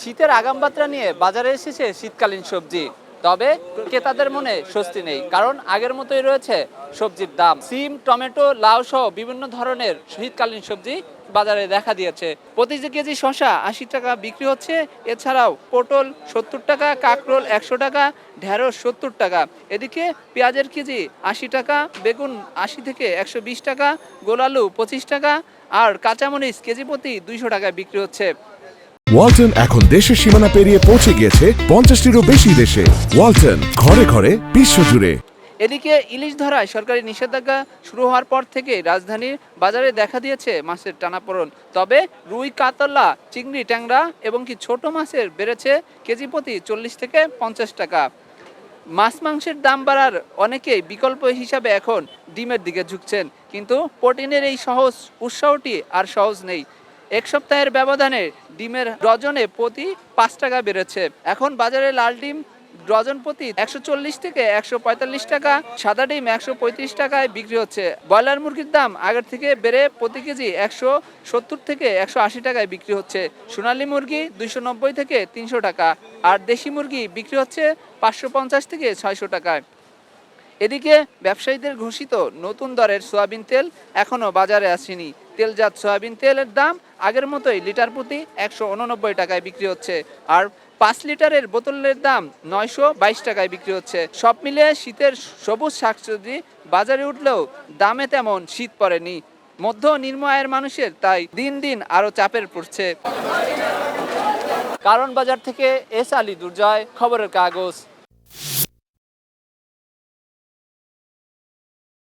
শীতের আগাম বার্তা নিয়ে বাজারে এসেছে শীতকালীন সবজি। তবে ক্রেতাদের মনে স্বস্তি নেই, কারণ আগের মতোই রয়েছে সবজির দাম। সিম, টমেটো, লাউ সহ বিভিন্ন ধরনের শীতকালীন সবজি বাজারে দেখা দিয়েছে। প্রতি কেজি শশা আশি টাকা বিক্রি হচ্ছে, এছাড়াও পটল সত্তর টাকা, কাকরোল একশো টাকা, ঢেঁড়স সত্তর টাকা। এদিকে পেঁয়াজের কেজি আশি টাকা, বেগুন আশি থেকে একশো বিশ টাকা গোলালু পঁচিশ টাকা, আর কাঁচামরিচ কেজি প্রতি দুইশো টাকায় বিক্রি হচ্ছে। ওয়ালটন এখন দেশের সীমানা পেরিয়ে পৌঁছে গিয়েছে পঞ্চাশটিরও বেশি দেশে। ওয়ালটন, ঘরে ঘরে, বিশ্বজুড়ে। এদিকে ইলিশ ধরায় সরকারি নিষেধাজ্ঞা শুরু হওয়ার পর থেকে রাজধানীর বাজারে দেখা দিয়েছে মাছের টানাপোড়ন। তবে রুই, কাতলা, চিংড়ি, ট্যাংরা এবং কি ছোট মাছের বেড়েছে কেজি প্রতি চল্লিশ থেকে পঞ্চাশ টাকা। মাছ মাংসের দাম বাড়ার অনেকেই বিকল্প হিসাবে এখন ডিমের দিকে ঝুঁকছেন। কিন্তু প্রোটিনের এই সহজ উৎসাহটি আর সহজ নেই। এক সপ্তাহের ব্যবধানে ডিমের ডজনে প্রতি পাঁচ টাকা বেড়েছে। এখন বাজারে লাল ডিম ডজন প্রতি একশো চল্লিশ থেকে একশো পঁয়তাল্লিশ টাকা, সাদা ডিম একশো পঁয়ত্রিশ টাকায় বিক্রি হচ্ছে। ব্রয়লার মুরগির দাম আগের থেকে বেড়ে প্রতি কেজি একশো সত্তর থেকে একশো আশি টাকায় বিক্রি হচ্ছে। সোনালী মুরগি দুইশো নব্বই থেকে তিনশো টাকা, আর দেশি মুরগি বিক্রি হচ্ছে পাঁচশো পঞ্চাশ থেকে ছয়শো টাকায়। এদিকে ব্যবসায়ীদের ঘোষিত নতুন দরের সয়াবিন তেল এখনও বাজারে আসেনি। তেলজাত সয়াবিন তেলের দাম আগের মতোই লিটার প্রতি একশো উননব্বই টাকায় বিক্রি হচ্ছে আর পাঁচ লিটারের বোতলের দাম নয়শো বাইশ টাকায় বিক্রি হচ্ছে। সব মিলিয়ে শীতের সবুজ শাকসবজি বাজারে উঠলেও দামে তেমন শীত পড়েনি। মধ্য নিম্ন আয়ের মানুষের তাই দিন দিন আরও চাপের পড়ছে। কারণ বাজার থেকে এস আলী দুর্জয়, খবরের কাগজ।